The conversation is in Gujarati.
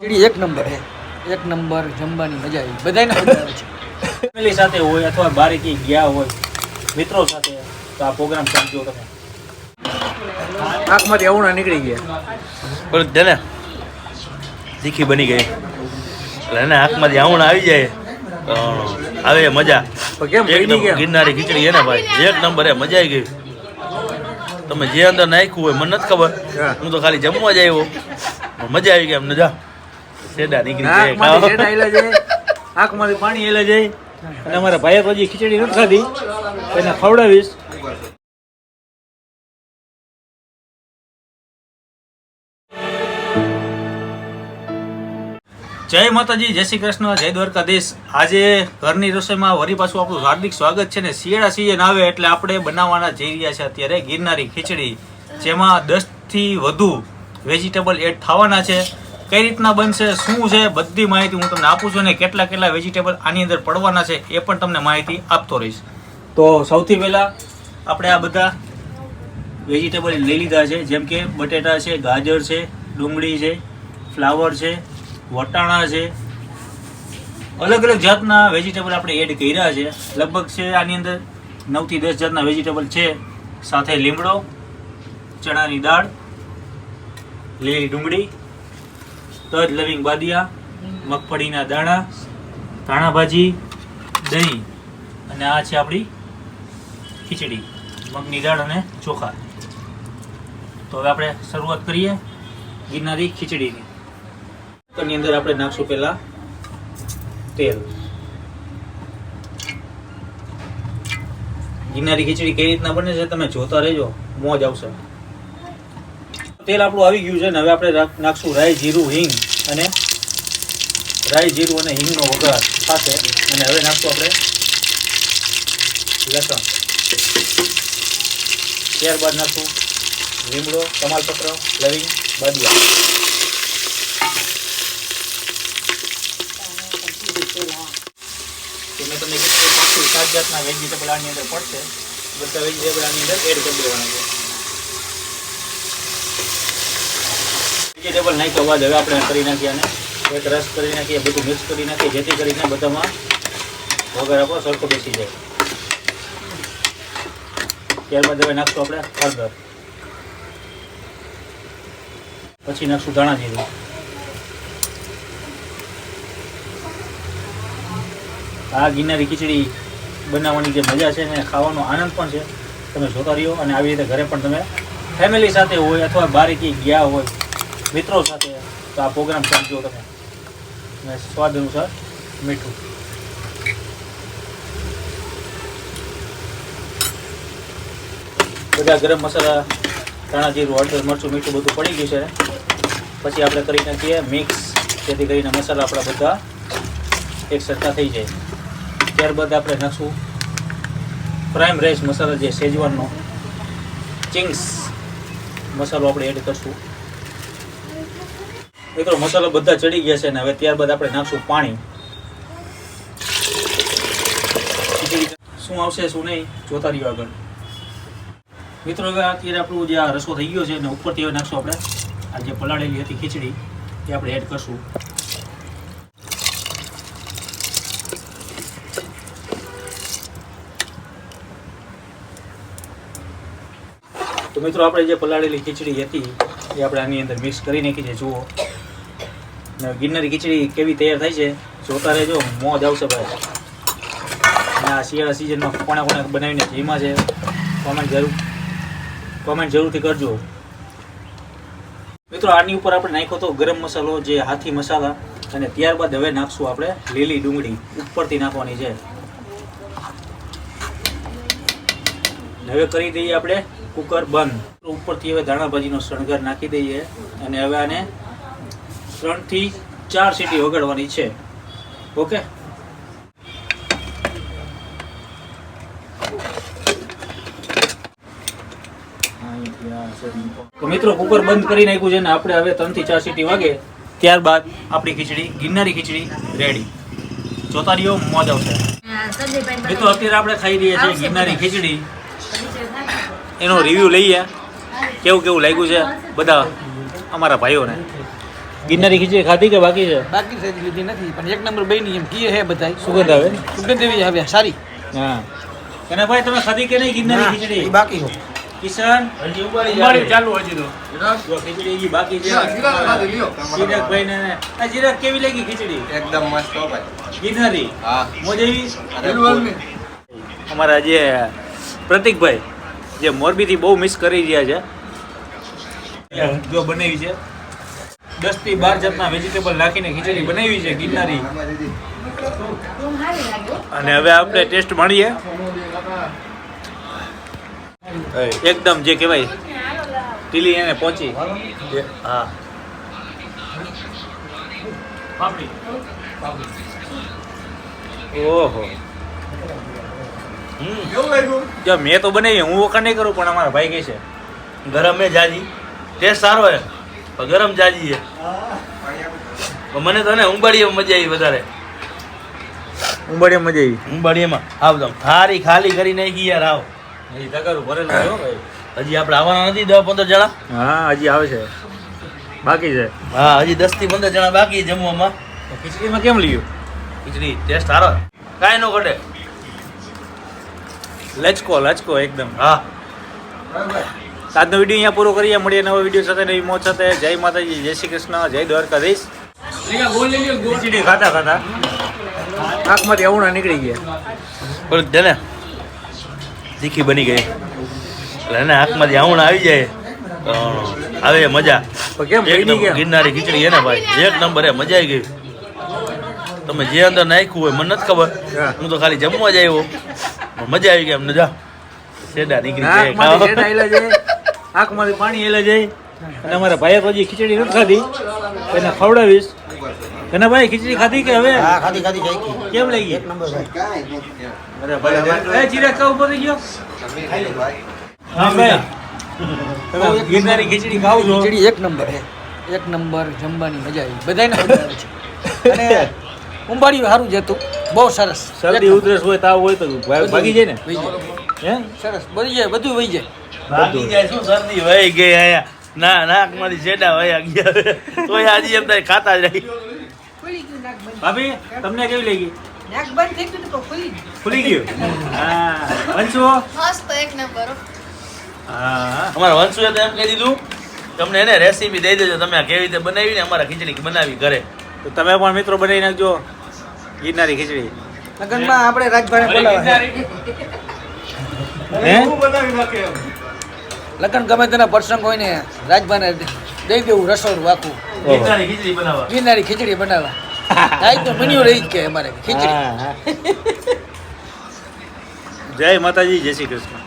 ખીચડી એક નંબર હે. એક નંબર જમવાની મજા આવી. બધાને મજા આવે છે. ફેમિલી સાથે હોય અથવા બારે ક્યાંય ગયા હોય મિત્રો સાથે તો આ પ્રોગ્રામ સમજો તમે. આંખમાંથી અવણા નીકળી ગયા. પણ છે ને તીખી બની ગઈ. એટલે એને આંખમાંથી આવુણ આવી જાય. આવે મજા? ગિરનારી ખીચડી એને ભાઈ? એક નંબર એ મજા આવી ગઈ. તમે જે અંદર નાખ્યું હોય મને નથી ખબર. હા. તો ખાલી જમવા જ આવ્યો. પણ મજા આવી ગઈ એમને જા. સેડા નીકળી જાય સેડા એલા જાય આંખમાંથી પાણી એલા જાય. અને અમારા ભાઈએ હજી ખીચડી નથી ખાધી. એને ખવડાવીશ. જય માતાજી જય શ્રી કૃષ્ણ જય દ્વારકાધીશ. આજે ઘરની રસોઈમાં વરી પાછું આપણું હાર્દિક સ્વાગત છે ને શિયાળા સિઝન આવે એટલે આપણે બનાવવાના જઈ રહ્યા છે અત્યારે ગિરનારી ખીચડી જેમાં દસથી વધુ વેજીટેબલ એડ થવાના છે. કઈ રીતના બનશે, શું છે, બધી માહિતી હું તમને આપું છું અને કેટલા કેટલા વેજીટેબલ આની અંદર પડવાના છે એ પણ તમને માહિતી આપતો રહીશ. તો સૌથી પહેલાં આપણે આ બધા વેજીટેબલ લઈ લીધા છે, જેમ કે બટેટા છે, ગાજર છે, ડુંગળી છે, ફ્લાવર છે, વટાણા છે. અલગ અલગ જાતના વેજીટેબલ આપણે એડ કર્યા છે. લગભગ છે આની અંદર નવથી દસ જાતના વેજીટેબલ છે. સાથે લીમડો, ચણાની દાળ, લીલી ડુંગળી તજ લવિંગ બાદિયા, મગફળીના દાણા, ધાણા ભાજી, દહીં અને આ છે આપણી ખીચડી, મગની દાળ અને ચોખા. તો હવે આપણે શરૂઆત કરીએ ગિરનારી ખીચડીની. કુકરની અંદર આપણે નાખશું પહેલા તેલ. ગિરનારી ખીચડી કઈ રીતના બને છે તમે જોતા રહેજો, મોજ આવશે. તેલ આપણું આવી ગયું છે ને હવે આપણે નાખશું રાઈ જીરું, હિંગ અને રાઈ જીરું અને હિંગનો વઘાર સાથે. અને હવે નાખશું આપણે લસણ. ત્યારબાદ નાખશું લીમડો, તમાલપત્ર, લવિંગ, બાદિયા. મેં તમને કીધું સાત જાતના વેજીટેબલ આની અંદર પડશે. બધા વેજીટેબલ આની અંદર એડ કરી દેવાના છે. વેજીટેબલ નાખ્યા બાદ હવે આપણે કરી નાખીએ અને એક રસ કરી નાખીએ, બધું મિક્સ કરી નાખીએ, જેથી કરીને બધામાં વગર આપણો સરખો બેસી જાય. ત્યારબાદ હવે નાખશું આપણે હળદર. પછી નાખશું ધાણા જીરું. આ ગિરનારી ખીચડી બનાવવાની જે મજા છે ને, ખાવાનો આનંદ પણ છે. તમે જોતા રહ્યો અને આવી રીતે ઘરે પણ તમે ફેમિલી સાથે હોય અથવા બારીકી ગયા હોય મિત્રો સાથે તો આ પ્રોગ્રામ સમજો તમે અને સ્વાદ અનુસાર મીઠું. બધા ગરમ મસાલા, ધાણા જીરું, હળદર, મરચું, મીઠું બધું પડી ગયું છે પછી આપણે કરી નાખીએ મિક્સ જેથી કરીને મસાલા આપણા બધા એક સરખા થઈ જાય. ત્યારબાદ આપણે નાખશું પ્રાઇમ રાઈસ મસાલા, જે શેજવાનનો ચિંગ્સ મસાલો આપણે એડ કરશું. મિત્રો, મસાલો બધા ચડી ગયા છે ને હવે ત્યારબાદ આપણે નાખશું પાણી. શું આવશે, શું નહીં, જોતા રહ્યો આગળ. મિત્રો, હવે અત્યારે આપણું જે આ રસો થઈ ગયો છે ને ઉપરથી હવે નાખશું આપણે. આ જે પલાળેલી હતી ખીચડી, એ આપણે એડ કરશું. તો મિત્રો, આપણે જે પલાળેલી ખીચડી હતી, એ આપણે આની અંદર મિક્સ કરી નાખી છે, જુઓ. ને ગિરનારી ખીચડી કેવી તૈયાર થાય છે, જોતા રહેજો, મોજ આવશે ભાઈ. અને આ શિયાળા સિઝનમાં કોણે કોણે બનાવીને જીમાં છે કોમેન્ટ જરૂર કોમેન્ટ જરૂરથી કરજો. મિત્રો, આની ઉપર આપણે નાખ્યો તો ગરમ મસાલો, જે હાથી મસાલા, અને ત્યારબાદ હવે નાખશું આપણે લીલી ડુંગળી ઉપરથી નાખવાની છે. હવે કરી દઈએ આપણે કુકર બંધ. ઉપરથી હવે ધાણાભાજીનો શણગાર નાખી દઈએ, અને હવે આને ત્રણથી ચાર સીટી વગાડવાની છે. ઓકે? તો મિત્રો કુકર બંધ કરી નાખ્યું છે ને આપણે હવે ત્રણથી ચાર સીટી વાગે ત્યારબાદ આપણી ખીચડી ગિરનારી ખીચડી રેડી જોતા રહ્યો મોજ આવશે. મિત્રો અત્યારે આપણે ખાઈ રહ્યા છીએ ગિરનારી ખીચડી. એનો રિવ્યૂ લઈએ. કેવું કેવું લાગ્યું છે? બધા અમારા ભાઈઓને. ગિરનારી ખીચડી ખાધી કે બાકી છે? બાકી છે લીધી નથી. પણ એક નંબર બની એમ કીએ હે બધા સુગંધ આવે સુગંધ એવી આવે સારી. હા. કને ભાઈ તમે ખાધી કે નહીં ગિરનારી ખીચડી? બાકી હો કિશન? હજી ઉપાડી ચાલુ હજી તો. ખીચડી હજી બાકી છે. ચિરાગભાઈ ને. આ ચિરાગ કેવી લાગી ખીચડી? એકદમ મસ્ત હો ભાઈ. ગિરનારી? હા. મોજ આવી? અમારા જે પ્રતિકભાઈ જે મોરબીથી બહુ મિસ કરી રહ્યા છે. જો બનાવી છે. દસથી બાર જાતના વેજીટેબલ નાખીને ખીચડી બનાવી છે, ગિરનારી. અને હવે આપણે ટેસ્ટ માણીએ. એકદમ જે કહેવાય ટીલી એને પહોંચી. હા. ઓહો. મેં તો બનાવી હું વખત નહીં કરું, પણ અમારા ભાઈ કહે છે, ગરમ મેં જાજી. ટેસ્ટ સારો પણ ગરમ જાજી મને તો ને ઉંબાડીએ મજા આવી વધારે. ઉંબાડીએ મજા આવી. ઉંબાડીએમાં આવદમ થારી ખાલી કરી નાખી યાર આવ. હજી તગારું ભરેલું છે હો ભાઈ. હજી આપણે આવવાના નથી દસ પંદર જણા? હા હજી આવે છે. બાકી છે. હા હજી દસથી પંદર જણા બાકી જમવામાં. ખીચડીમાં કેમ લીધું? ખીચડી ટેસ્ટ સારો. કાંઈ ન ઘટે. લચકો લચકો એકદમ. હા. આજનો વીડિયો અહીંયા પૂરો કરીએ. મળીએ નવા વીડિયો સાથે નવી મોજ સાથે. જય માતાજી જય શ્રી કૃષ્ણ જય દ્વારકાધીશ. ખાતા ખાતા આંખમાંથી અવણા નીકળી ગયા. પણ તેને તીખી બની ગઈ. એટલે એને આંખમાંથી અવણા આવી જાય. આવે મજા. ગિરનારી ખીચડી એને ભાઈ. એક નંબર એ મજા આવી ગઈ. તમે જે અંદર નાખ્યું હોય મને નથી ખબર. હા. તો ખાલી જમવા જ આવ્યો. મજા આવી ગઈ અમને જા. શેડા નીકળી જાય આંખમાંથી પાણી એલા જાય. અને અમારા ભાઈએ પછી ખીચડી નથી ખાધી. એને ખવડાવીશ. એને ભાઈ ખીચડી ખાધી કે હવે? હા ખાધી ખાધી કેમ લાગી? એક નંબર ભાઈ. અરે ભાઈ એ ચિરાગ કા ઊભો ગયો તમે ખાઈ લો ભાઈ હા ભાઈ. તમે ગિરનારી ખીચડી ખાવ છો. ખીચડી એક નંબર એક નંબર જમવાની મજા આવી. બધાને મજા આવે છે. અને ઉંબાડિયું સારું જ હતું. બહુ સરસ. શરદી ઉધરસ હોય તાવ હોય તો ભાગી જાય ને? હે? સરસ. બધી જાય બધું વહી જાય. ભાગી જાય શું શરદી વહી ગઈ અહીંયા? ના નાક મારી શેડા વયા ગયા. તોય આજે એમ થાય ખાતા જ રહી. ભાભી તમને કેવી લાગી? નાક બંધ થઈ ગયું તો ખુલી ગયું. ખુલી ગયું? હા. વંશુ? મસ્ત એક નંબર હા. અમારા વંશુએ તો એમ કહી દીધું તમને એને રેસીપી દઈ દેજો તમે આ કેવી રીતે બનાવી ને અમારા ખીચડી બનાવી ઘરે. તો તમે પણ મિત્રો બનાવી નાખજો. ગિરનારી ખીચડી. લગનમાં આપણે રાજભાઈને બોલાવા. લગન ગમે તેના પ્રસંગ હોય ને રાજભાને દઈ દેવું રસોડું આખું. ગિરનારી ખીચડી બનાવવા. ગિરનારી ખીચડી બનાવવા. આજ તો મન્યું રહી જ કે અમારે ખીચડી. જય માતાજી જય શ્રી કૃષ્ણ.